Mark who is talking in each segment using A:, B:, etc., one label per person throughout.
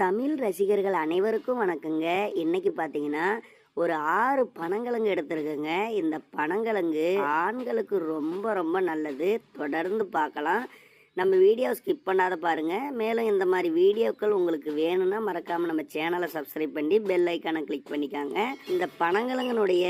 A: தமிழ் ரசிகர்கள் அனைவருக்கும் வணக்கங்க. இன்னைக்கு பார்த்தீங்கன்னா ஒரு ஆறு பனங்கிழங்கு எடுத்திருக்குங்க. இந்த பனங்கிழங்கு ஆண்களுக்கு ரொம்ப ரொம்ப நல்லது. தொடர்ந்து பார்க்கலாம் நம்ம வீடியோ ஸ்கிப் பண்ணாத பாருங்க. மேலும் இந்த மாதிரி வீடியோக்கள் உங்களுக்கு வேணும்னா மறக்காமல் நம்ம சேனலை சப்ஸ்கிரைப் பண்ணி பெல் ஐக்கானை கிளிக் பண்ணிக்காங்க. இந்த பனங்கிழங்கனுடைய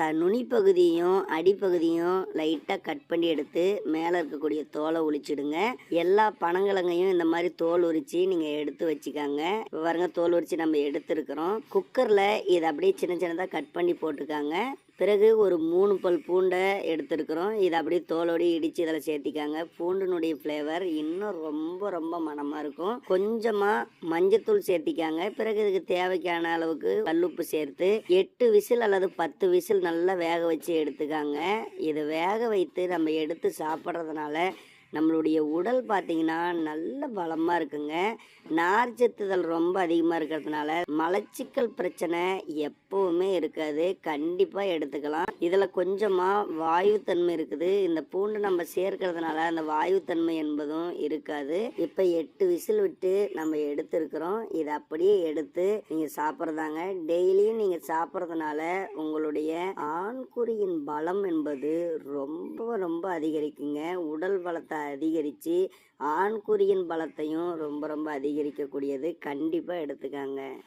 A: த நுனிப்பகுதியும் அடிப்பகுதியும் லைட்டாக கட் பண்ணி எடுத்து மேலே இருக்கக்கூடிய தோலை உரிச்சிடுங்க எல்லா பனங்கிழங்கையும் இந்த மாதிரி தோல் உரிச்சு நீங்கள் எடுத்து வச்சுக்காங்க. பாருங்க தோல் உரிச்சு நம்ம எடுத்துருக்குறோம். குக்கரில் இதை அப்படியே சின்ன சின்னதாக கட் பண்ணி போட்டுக்காங்க பிறகு ஒரு மூணு பல் பூண்டை எடுத்துருக்குறோம். இதை அப்படியே தோலோடு இடித்து இதில் சேர்த்திக்காங்க. பூண்டினுடைய ஃப்ளேவர் இன்னும் ரொம்ப ரொம்ப மணமாக இருக்கும். கொஞ்சமாக மஞ்சத்தூள் சேர்த்திக்காங்க. பிறகு இதுக்கு தேவைக்கான அளவுக்கு கல்லுப்பு சேர்த்து எட்டு விசில் அல்லது பத்து விசில் நல்லா வேக வச்சு எடுத்துக்காங்க. இதை வேக வைத்து நம்ம எடுத்து சாப்பிட்றதுனால நம்மளுடைய உடல் பார்த்திங்கன்னா நல்ல பலமாக இருக்குங்க. நார்ச்சத்துதல் ரொம்ப அதிகமாக இருக்கிறதுனால மலச்சிக்கல் பிரச்சனை எப்போவுமே இருக்காது. கண்டிப்பாக எடுத்துக்கலாம். இதில் கொஞ்சமாக வாயுத்தன்மை இருக்குது. இந்த பூண்டு நம்ம சேர்க்கறதுனால அந்த வாயுத்தன்மை என்பதும் இருக்காது. இப்போ எட்டு விசில் விட்டு நம்ம எடுத்துருக்குறோம். இதை அப்படியே எடுத்து நீங்கள் சாப்பிட்றதாங்க. டெய்லியும் நீங்கள் சாப்பிட்றதுனால உங்களுடைய ஆண்குறியின் பலம் என்பது ரொம்ப ரொம்ப அதிகரிக்குங்க. உடல் பலத்தை அதிகரித்து ஆண்குறியின் பலத்தையும் ரொம்ப ரொம்ப அதிகரிக்கக்கூடியது. கண்டிப்பாக எடுத்துக்காங்க.